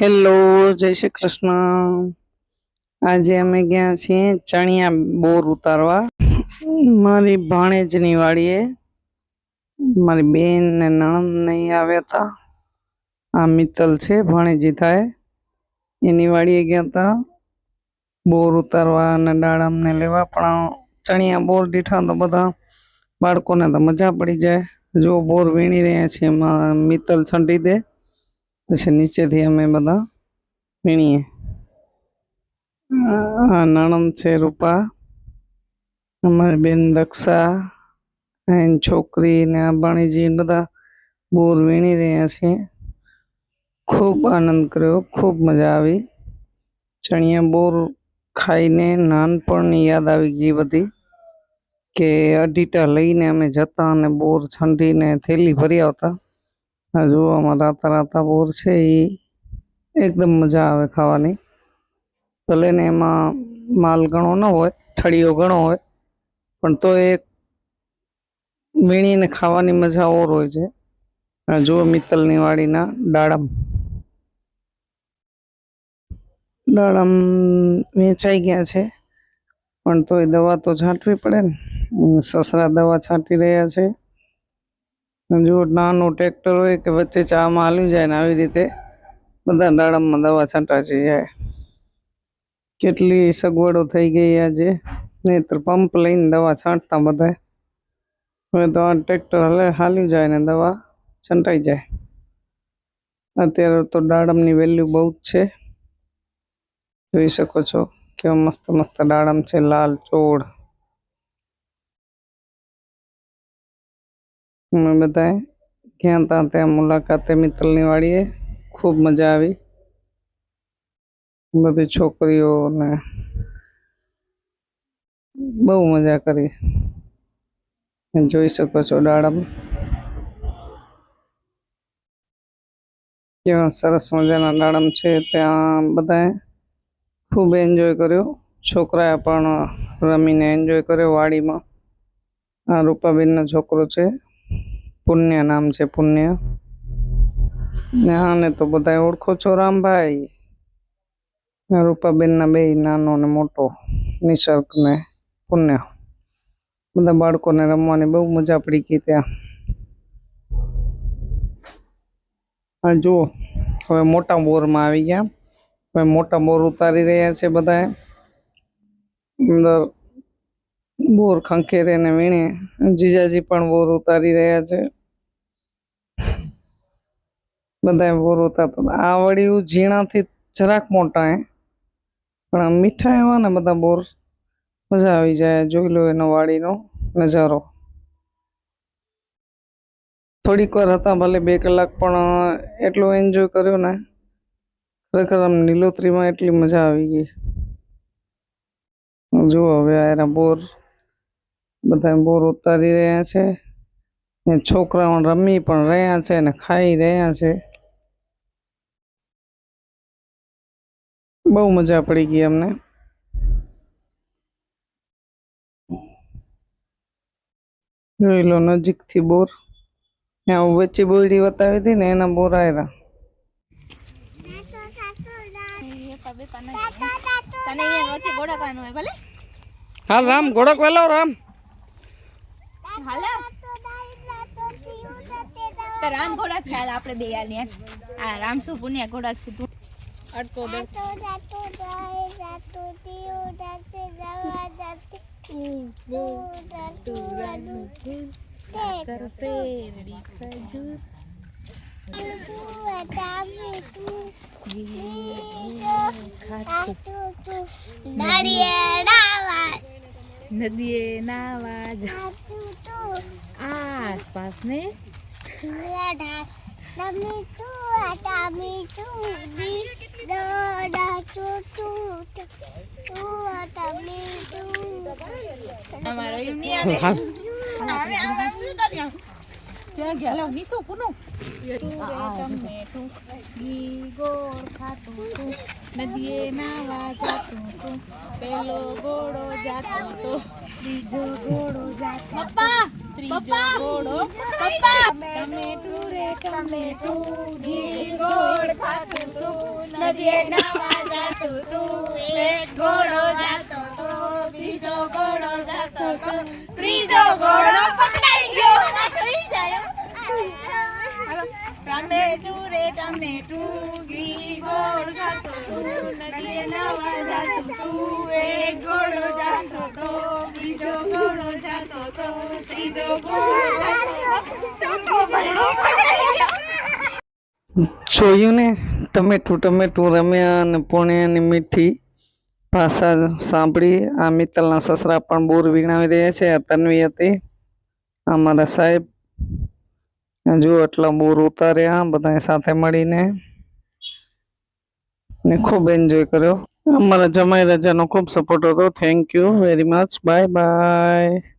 Hello, જય શ્રી કૃષ્ણ. આજે અમે ગયા છીએ ચણિયા બોર ઉતારવા. મારી ભાણેજની વાડીએ. મારી બેન ને નણંદ નહીં આવ્યા હતા. આ મિત્તલ છે, ભાણેજી થાય. એની વાડીએ ગયા હતા. બોર ઉતારવા અને દાડમને લેવા. પણ ચણિયા બોર દીઠા તો બધા બાળકોને તો મજા પડી જાય. જો બોર વીણી રહ્યા છીએ એમાં મિત્તલ છંટી દે. પછી નીચેથી અમે બધા વીણીએ. આ નણંદ છે રૂપા, અમારી બેન દક્ષા, એની છોકરી ને આ ભાણીજી બધા બોર વીણી રહ્યા છે. ખૂબ આનંદ કર્યો, ખૂબ મજા આવી. ચણિયા બોર ખાઈને નાનપણની યાદ આવી ગઈ બધી કે અઢીટા લઈને અમે જતા અને બોર છંડીને થેલી ભરી આવતા. રાતા રાતા બોર છે એ એકદમ મજા આવે ખાવાની. ભલે ને એમાં માલ ઘણો ન હોય, ઠળીઓ ઘણો હોય, પણ તો એ વીણીને ખાવાની મજા ઓર હોય છે. જુઓ, મિત્તલની વાડીના દાડમ. દાડમ વેચાઈ ગયા છે, પણ તો એ દવા તો છાંટવી પડે ને. સસરા દવા છાંટી રહ્યા છે. જો નાનું ટ્રેક્ટર હોય કે વચ્ચે ચામાં હાલ્યું જાય ને આવી રીતે, બધા દાડમમાં દવા છંટાશે જાય કેટલી સગવડો થઈ ગઈ આજે. નહીતર પંપ લઈને દવા છાંટતા બધા. હવે તો આ ટ્રેક્ટર હલે, હાલ્યું જાય ને દવા છંટાઈ જાય. અત્યારે તો દાડમની વેલ્યુ બહુ જ છે. જોઈ શકો છો, કેવા મસ્ત મસ્ત દાડમ છે, લાલ ચોળ. અમે બધાએ ગયા હતા ત્યાં મુલાકાતે મિત્તલની વાડીએ ખૂબ મજા આવી. બધી છોકરીઓ ને બહુ મજા કરી. જોઈ શકો છો દાડમ. કેવા સરસ મજાના દાડમ છે. ત્યાં બધાએ ખૂબ એન્જોય કર્યો. છોકરાએ પણ રમીને એન્જોય કર્યો વાડીમાં. આ રૂપાબેનનો છોકરો છે. પુણ્ય નામ છે પુણ્ય. ને આને તો બધા ઓળખો છો રામભાઈ. રૂપાબેનના બે નાનો ને મોટો, નિસર્ગ ને પુણ્ય. બધા બાળકોને રમવાની બહુ મજા પડી ગઈ ત્યાં. આ જુઓ, હવે મોટા બોરમાં આવી ગયા. હવે મોટા બોર ઉતારી રહ્યા છે બધાએ અંદર બોર ખંખેરે ને વીણે. જીજાજી પણ બોર ઉતારી રહ્યા છે. બધા બોર ઉતારતા. આ વળ્યું ઝીણાથી જરાક મોટા હે. પણ મીઠા એવા ને બધા બોર મજા આવી જાય. જોઈ લો એનો વાડીનો નજારો. થોડીક વાર હતા ભલે બે કલાક, પણ એટલો એન્જોય કર્યો ને, ખરેખર આમ લીલોતરીમાં એટલી મજા આવી ગઈ. જુઓ હવે આ બોર બધા બોર ઉતારી રહ્યા છે. ને છોકરાઓ રમી પણ રહ્યા છે ને ખાઈ રહ્યા છે. બહુ મજા પડી ગઈ અમને. જોઈ લો નજીકથી બોર. ત્યાં વચ્ચે બોયડી બતાવી હતી ને એના બોર આવ્યા હા રામ ઘોડક વેલો રામ હાલો તો રામ ઘોડાક છે. આપણે બે યાર ને આ રામ શું પુણ્ય ઘોડાક છે તું? અટકો દે કરશે રેડી ખજૂર. નદીએ નાવા. આસપાસ ને અમારો એમ નહીં આવે હાલ આવે આવે એમ નહીં કરીએ ક્યાં ગયા લાવ નીસો પુનો ટમેટું ઘી ગોળ ખાતું તું નદીએ નાવા જાતું તું પેલો ઘોડો જાતો તો ત્રીજો ઘોડો જાતો પપ્પા ત્રીજો ઘોડો પપ્પા ટમેટું રે ટમેટું ઘી ગોળ ખાતું તું નદીએ નાવા જાતું તું એક ઘોડો જાતો તો બીજો ઘોડો જાતો તો ત્રીજો ઘોડો પકડાઈ ગયો થઈ જાય હાલો. ટમેટું રે ટમેટું ઘી ગોળ જાતો તું નદીએ નાવા જાતું તું એક ઘોડો જાતો તો બીજો ઘોડો જાતો તો ત્રીજો ઘોડો જાતો તો ચોથો ઘોડો પકડાઈ ગયો જોયું ને ટમેટું ટમેટું રમ્યા અને પુણ્યની મીઠી ભાષા સાંભળી. આ મિત્તલના સસરા પણ બોર વીણાવી રહ્યા છે, આ તન્વી હતી. અમારા સાહેબ. જો એટલા બોર ઉતાર્યા બધા સાથે મળીને. ને ખૂબ એન્જોય કર્યો. અમારા જમાઈ રાજાનો ખૂબ સપોર્ટ હતો. Thank you very much bye bye